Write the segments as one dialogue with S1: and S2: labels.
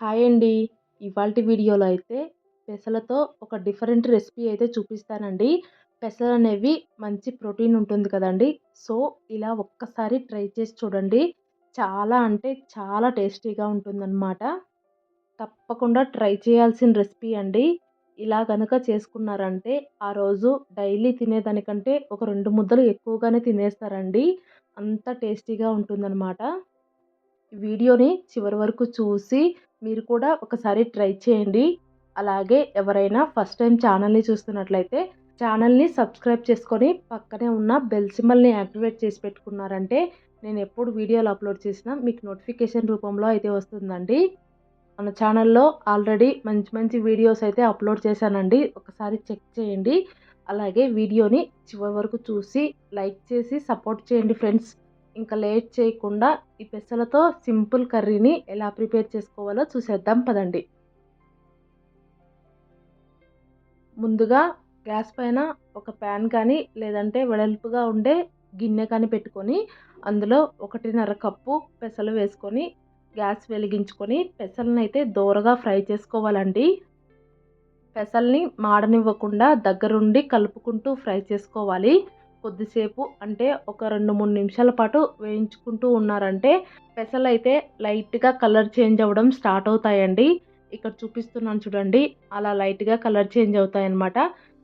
S1: Hi అండి. ఇవాళ వీడియోలో అయితే పెసలతో ఒక డిఫరెంట్ రెసిపీ అయితే చూపిస్తానండి. పెసలు అనేవి మంచి ప్రోటీన్ ఉంటుంది కదండి. సో ఇలా ఒక్కసారి ట్రై చేసి చూడండి. చాలా అంటే చాలా టేస్టీగా ఉంటుందన్నమాట. తప్పకుండా ట్రై చేయాల్సిన రెసిపీ అండి. ఇలా కనుక చేసుకున్నారంటే ఆ రోజు డైలీ తినేదానికంటే ఒక రెండు ముద్దలు ఎక్కువగానే తినేస్తారండి. అంత టేస్టీగా ఉంటుందన్నమాట. వీడియోని చివరి వరకు చూసి మీరు కూడా ఒకసారి ట్రై చేయండి. అలాగే ఎవరైనా ఫస్ట్ టైం ఛానల్ని చూస్తున్నట్లయితే ఛానల్ని సబ్స్క్రైబ్ చేసుకొని పక్కనే ఉన్న బెల్ సింబల్ని యాక్టివేట్ చేసి పెట్టుకున్నారంటే నేను ఎప్పుడు వీడియోలు అప్లోడ్ చేసినా మీకు నోటిఫికేషన్ రూపంలో అయితే వస్తుందండి. మన ఛానల్లో ఆల్రెడీ మంచి మంచి వీడియోస్ అయితే అప్లోడ్ చేశానండి. ఒకసారి చెక్ చేయండి. అలాగే వీడియోని చివరి వరకు చూసి లైక్ చేసి సపోర్ట్ చేయండి ఫ్రెండ్స్. ఇంకా లేట్ చేయకుండా ఈ పెసలతో సింపుల్ కర్రీని ఎలా ప్రిపేర్ చేసుకోవాలో చూసేద్దాం పదండి. ముందుగా గ్యాస్ పైన ఒక ప్యాన్ కానీ లేదంటే వెడల్పుగా ఉండే గిన్నె కానీ పెట్టుకొని అందులో ఒకటిన్నర కప్పు పెసలు వేసుకొని గ్యాస్ వెలిగించుకొని పెసలను అయితే దోరగా ఫ్రై చేసుకోవాలండి. పెసల్ని మాడనివ్వకుండా దగ్గరుండి కలుపుకుంటూ ఫ్రై చేసుకోవాలి. కొద్దిసేపు అంటే ఒక రెండు మూడు నిమిషాల పాటు వేయించుకుంటూ ఉన్నారంటే పెసలు అయితే లైట్గా కలర్ చేంజ్ అవ్వడం స్టార్ట్ అవుతాయండి. ఇక్కడ చూపిస్తున్నాను చూడండి. అలా లైట్గా కలర్ చేంజ్ అవుతాయన్నమాట.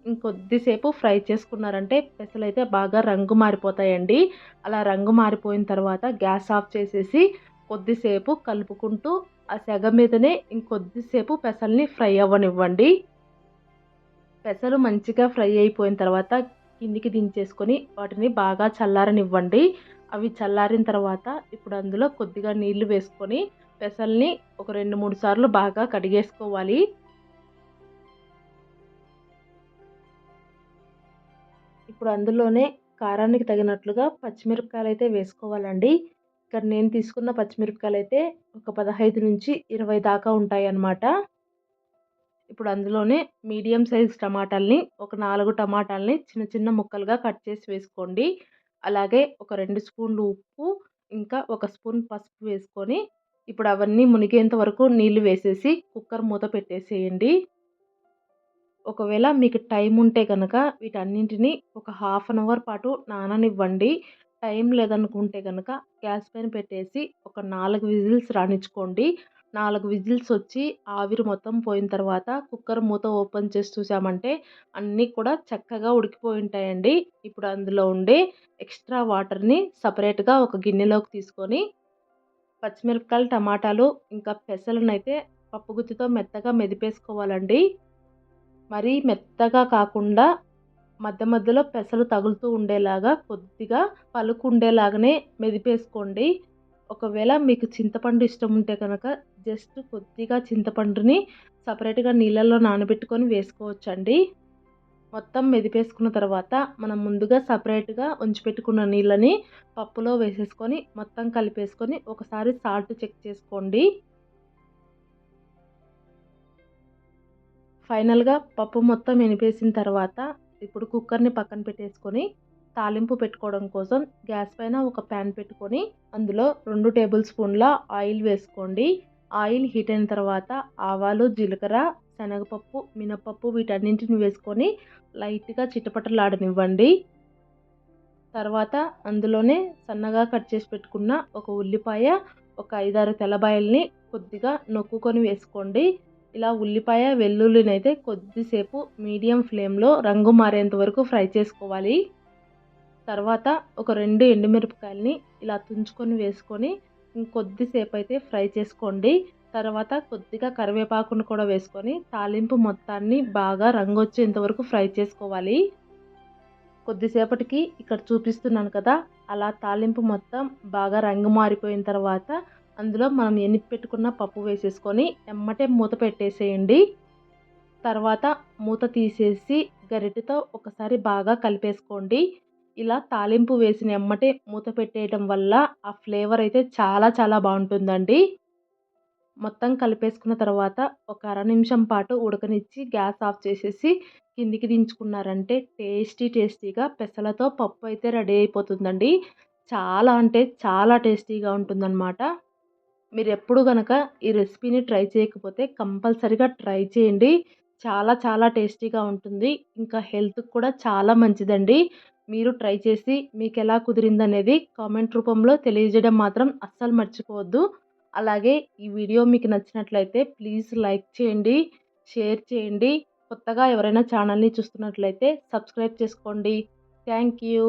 S1: ఇంకొద్దిసేపు ఫ్రై చేసుకున్నారంటే పెసలు అయితే బాగా రంగు మారిపోతాయండి. అలా రంగు మారిపోయిన తర్వాత గ్యాస్ ఆఫ్ చేసేసి కొద్దిసేపు కలుపుకుంటూ ఆ సెగ మీదనే ఇంకొద్దిసేపు పెసల్ని ఫ్రై అవ్వనివ్వండి. పెసలు మంచిగా ఫ్రై అయిపోయిన తర్వాత కిందికి దించేసుకొని వాటిని బాగా చల్లారనివ్వండి. అవి చల్లారిన తర్వాత ఇప్పుడు అందులో కొద్దిగా నీళ్ళు వేసుకొని పెసల్ని ఒక రెండు మూడు సార్లు బాగా కడిగేసుకోవాలి. ఇప్పుడు అందులోనే కారానికి తగినట్లుగా పచ్చిమిరపకాయలు అయితే వేసుకోవాలండి. ఇక్కడ నేను తీసుకున్న పచ్చిమిరపకాయలు అయితే ఒక పదహైదు నుంచి ఇరవై దాకా ఉంటాయి అన్నమాట ఇప్పుడు అందులోనే మీడియం సైజ్ టమాటాలని ఒక నాలుగు టమాటాలని చిన్న చిన్న ముక్కలుగా కట్ చేసి వేసుకోండి. అలాగే ఒక రెండు స్పూన్లు ఉప్పు ఇంకా ఒక స్పూన్ పసుపు వేసుకొని ఇప్పుడు అవన్నీ మునిగేంత వరకు నీళ్ళు వేసేసి కుక్కర్ మూత పెట్టేసేయండి. ఒకవేళ మీకు టైం ఉంటే కనుక వీటన్నింటినీ ఒక హాఫ్ అన్ అవర్ పాటు నాననివ్వండి. టైం లేదనుకుంటే కనుక గ్యాస్ పైన పెట్టేసి ఒక నాలుగు విజిల్స్ రాణించుకోండి నాలుగు విజిల్స్ వచ్చి ఆవిరి మొత్తం పోయిన తర్వాత కుక్కర్ మూత ఓపెన్ చేసి చూసామంటే అన్నీ కూడా చక్కగా ఉడికిపోయి ఉంటాయండి. ఇప్పుడు అందులో ఉండే ఎక్స్ట్రా వాటర్ని సపరేట్గా ఒక గిన్నెలోకి తీసుకొని పచ్చిమిరపకాయలు టమాటాలు ఇంకా పెసలను అయితే పప్పుగుత్తితో మెత్తగా మెదిపేసుకోవాలండి. మరీ మెత్తగా కాకుండా మధ్య మధ్యలో పెసలు తగులుతూ ఉండేలాగా కొద్దిగా పలుకు ఉండేలాగానే మెదిపేసుకోండి. ఒకవేళ మీకు చింతపండు ఇష్టం ఉంటే కనుక జస్ట్ కొద్దిగా చింతపండుని సపరేట్గా నీళ్ళల్లో నానబెట్టుకొని వేసుకోవచ్చండి. మొత్తం మెదిపేసుకున్న తర్వాత మనం ముందుగా సపరేట్గా ఉంచిపెట్టుకున్న నీళ్ళని పప్పులో వేసేసుకొని మొత్తం కలిపేసుకొని ఒకసారి సాల్ట్ చెక్ చేసుకోండి. ఫైనల్గా పప్పు మొత్తం ఎనిపేసిన తర్వాత ఇప్పుడు కుక్కర్ని పక్కన పెట్టేసుకొని తాలింపు పెట్టుకోవడం కోసం గ్యాస్ పైన ఒక ప్యాన్ పెట్టుకొని అందులో రెండు టేబుల్ స్పూన్ల ఆయిల్ వేసుకోండి. ఆయిల్ హీట్ అయిన తర్వాత ఆవాలు జీలకర్ర శనగపప్పు మినపప్పు వీటన్నింటిని వేసుకొని లైట్గా చిట్టపట్టలాడనివ్వండి తర్వాత అందులోనే సన్నగా కట్ చేసి పెట్టుకున్న ఒక ఉల్లిపాయ ఒక ఐదారు తెల్లబాయల్ని కొద్దిగా నొక్కుకొని వేసుకోండి. ఇలా ఉల్లిపాయ వెల్లుల్లిని అయితే కొద్దిసేపు మీడియం ఫ్లేమ్లో రంగు మారేంత వరకు ఫ్రై చేసుకోవాలి. తర్వాత ఒక రెండు ఎండుమిరపకాయలని ఇలా తుంచుకొని వేసుకొని ఇంకొద్దిసేపు అయితే ఫ్రై చేసుకోండి. తర్వాత కొద్దిగా కరివేపాకును కూడా వేసుకొని తాలింపు మొత్తాన్ని బాగా రంగు వచ్చేంతవరకు ఫ్రై చేసుకోవాలి. కొద్దిసేపటికి ఇక్కడ చూపిస్తున్నాను కదా అలా తాలింపు మొత్తం బాగా రంగు మారిపోయిన తర్వాత అందులో మనం ఎనిపి పెట్టుకున్న పప్పు వేసేసుకొని ఎమ్మటే మూత పెట్టేసేయండి. తర్వాత మూత తీసేసి గరిటెతో ఒకసారి బాగా కలిపేసుకోండి. ఇలా తాలింపు వేసిన ఎమ్మటే మూత పెట్టేయటం వల్ల ఆ ఫ్లేవర్ అయితే చాలా చాలా బాగుంటుందండి. మొత్తం కలిపేసుకున్న తర్వాత ఒక అర నిమిషం పాటు ఉడకనిచ్చి గ్యాస్ ఆఫ్ చేసేసి కిందికి దించుకున్నారంటే టేస్టీ టేస్టీగా పెసలతో పప్పు అయితే రెడీ అయిపోతుందండి. చాలా అంటే చాలా టేస్టీగా ఉంటుందన్నమాట. మీరు ఎప్పుడు కనుక ఈ రెసిపీని ట్రై చేయకపోతే కంపల్సరీగా ట్రై చేయండి. చాలా చాలా టేస్టీగా ఉంటుంది. ఇంకా హెల్త్కి కూడా చాలా మంచిదండి. మీరు ట్రై చేసి మీకు ఎలా కుదిరిందనేది కామెంట్ రూపంలో తెలియజేయడం మాత్రం అస్సలు మర్చిపోవద్దు. అలాగే ఈ వీడియో మీకు నచ్చినట్లయితే ప్లీజ్ లైక్ చేయండి షేర్ చేయండి. కొత్తగా ఎవరైనా ఛానల్ని చూస్తున్నట్లయితే సబ్స్క్రైబ్ చేసుకోండి. Thank you.